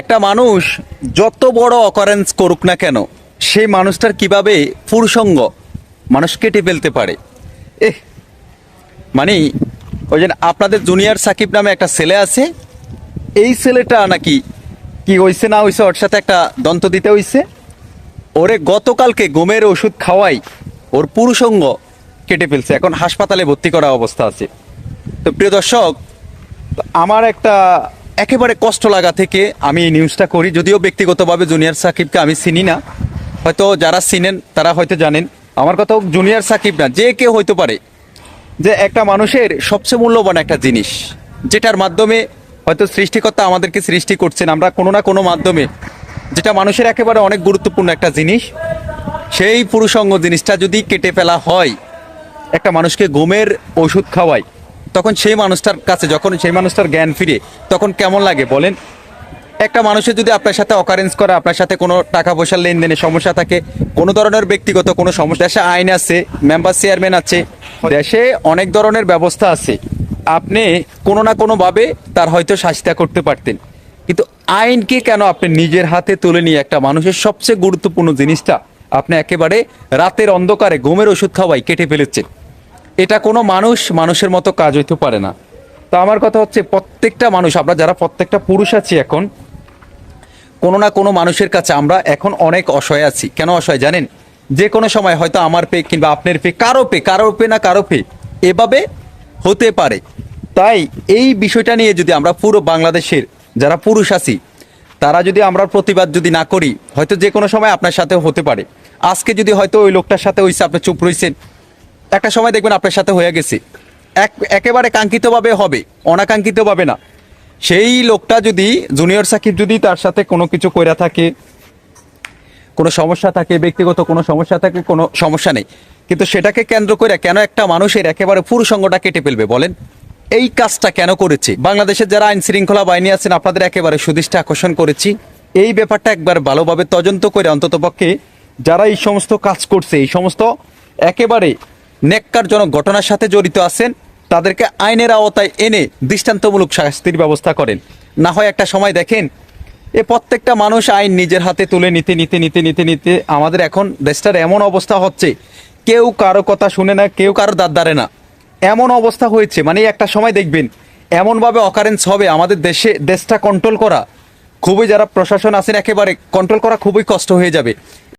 একটা মানুষ যত বড় অকারেন্স করুক না কেন, সেই মানুষটার কীভাবে পুরুষঙ্গ মানুষ কেটে ফেলতে পারে? এহ মানে ওই যে আপনাদের জুনিয়র সাকিব নামে একটা ছেলে আছে, এই ছেলেটা নাকি কি হয়েছে না হইছে ওর সাথে একটা দন্ত দিতে হইছে? ওরে গতকালকে ঘুমের ওষুধ খাওয়াই ওর পুরুষঙ্গ কেটে ফেলছে, এখন হাসপাতালে ভর্তি করা অবস্থা আছে। তো প্রিয় দর্শক আমার একটা একেবারে কষ্ট লাগা থেকে আমি এই নিউজটা করি। যদিও ব্যক্তিগতভাবে জুনিয়র সাকিবকে আমি চিনি না। হয়তো যারা চিনেন, তারা হয়তো জানেন। আমার কথা জুনিয়র সাকিব না, যে কেউ হইতে পারে। যে একটা মানুষের সবচেয়ে মূল্যবান একটা জিনিস, যেটার মাধ্যমে হয়তো সৃষ্টিকর্তা আমাদেরকে সৃষ্টি করছেন, আমরা কোনো না কোনো মাধ্যমে, যেটা মানুষের একেবারে অনেক গুরুত্বপূর্ণ একটা জিনিস, সেই পুরুষঙ্গ জিনিসটা যদি কেটে ফেলা হয়, একটা মানুষকে ঘুমের ওষুধ খাওয়ায় তখন সেই মানুষটার কাছে, যখন সেই মানুষটার জ্ঞান ফিরে, তখন কেমন লাগে বলেন? একটা মানুষের যদি আপনার সাথে অকারেন্স করে, আপনার সাথে কোনো টাকা পয়সার লেনদেনে সমস্যা থাকে, কোনো ধরনের ব্যক্তিগত কোনো সমস্যা, দেশে আইন আছে মেম্বার চেয়ারম্যান আছে, দেশে অনেক ধরনের ব্যবস্থা আছে। আপনি কোনো না কোনোভাবে তার হয়তো শাস্তি করতে পারতেন। কিন্তু আইনকে কেন আপনি নিজের হাতে তুলে নিয়ে একটা মানুষের সবচেয়ে গুরুত্বপূর্ণ জিনিসটা, আপনি একেবারে রাতের অন্ধকারে ঘুমের ওষুধ খাওয়াই কেটে ফেলেছেন। এটা কোনো মানুষ মানুষের মতো কাজ হইতে পারে না। তো আমার কথা হচ্ছে প্রত্যেকটা মানুষ, আমরা যারা প্রত্যেকটা পুরুষ আছি এখন, কোনো না কোনো মানুষের কাছে আমরা এখন অনেক অসহায় আছি। কেন অসহায় জানেন? যে কোনো সময় হয়তো আমার পে কিংবা আপনার পে, কারও পে কারও পে না কারও পে, এভাবে হতে পারে। তাই এই বিষয়টা নিয়ে যদি আমরা পুরো বাংলাদেশের যারা পুরুষ আছি, তারা যদি আমরা প্রতিবাদ যদি না করি, হয়তো যে কোনো সময় আপনার সাথে হতে পারে। আজকে যদি হয়তো ওই লোকটার সাথে হয়েছে আপনি চুপ রয়েছেন একটা সময় দেখবেন আপনার সাথে হয়ে গেছে। এক, একেবারে কাঙ্ক্ষিতভাবে হবে, অনাকাঙ্ক্ষিতভাবে না। সেই লোকটা যদি, জুনিয়র সাকিব যদি তার সাথে কোনো কিছু কইরা থাকে, কোনো সমস্যা থাকে, ব্যক্তিগত কোনো সমস্যা থাকে, কোনো সমস্যা নেই। কিন্তু সেটাকে কেন্দ্র করে কেন একটা মানুষের একেবারে পুরুষঙ্গটা কেটে ফেলবে বলেন? এই কাজটা কেন করেছে? বাংলাদেশের যারা আইন শৃঙ্খলা বাহিনী আছেন, আপনাদের একেবারে সুদৃষ্টি আকর্ষণ করেছি। এই ব্যাপারটা একবার ভালোভাবে তদন্ত করে অন্ততপক্ষে যারা এই সমস্ত কাজ করছে, এই সমস্ত একেবারে নেককারজনক ঘটনার সাথে জড়িত আছেন, তাদেরকে আইনের আওতায় এনে দৃষ্টান্তমূলক শাস্তির ব্যবস্থা করেন। না হয় একটা সময় দেখেন, এ প্রত্যেকটা মানুষ আইন নিজের হাতে তুলে নিতে নিতে নিতে নিতে নিতে আমাদের এখন দেশটার এমন অবস্থা হচ্ছে, কেউ কারও কথা শুনে না, কেউ কারও দাঁত দাঁড়ে না। এমন অবস্থা হয়েছে মানে একটা সময় দেখবেন, এমনভাবে অকারেন্স হবে আমাদের দেশে, দেশটা কন্ট্রোল করা। খুবই যারা প্রশাসন আছেন, একেবারে কন্ট্রোল করা খুবই কষ্ট হয়ে যাবে।